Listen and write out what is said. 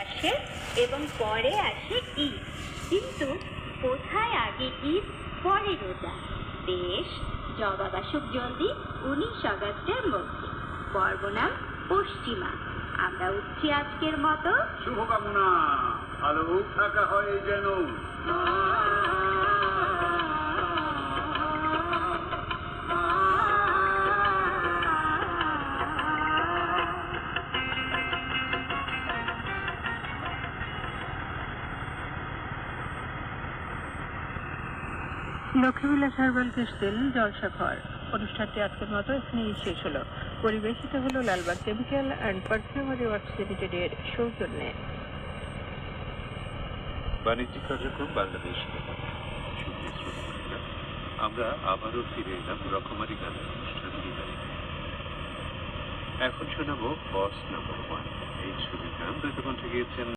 আসে এবং পরে আসে ঈদ। কিন্তু কোথায় আগে ঈদ? পরে রোজা। বেশ জবাব আসুক জলদি উনিশ আগস্টের মধ্যে। পর্ব নাম পশ্চিমা। আমরা উঠছি আজকের মতো। শুভকামনা। ভালো থাকা হয় যেন। লক্ষ্মীবিলা সার্ভাল কৃষ্ণ জলসাঘর। অনুষ্ঠানটি আজকের মতো এখানেই শেষ হলো। পরিবেশিত হলো Lalbag chemical and perfumery works লিমিটেডের সৌজন্যে। বাণিজ্যিক কার্যক্রম বাংলাদেশ আমরা আবারও ফিরে এলাম রকমারি গানের অনুষ্ঠান বিদায় এখন শোনাবো বস নাম্বার ওয়ান এই ছবির গান দ্বৈত কণ্ঠে গিয়েছেন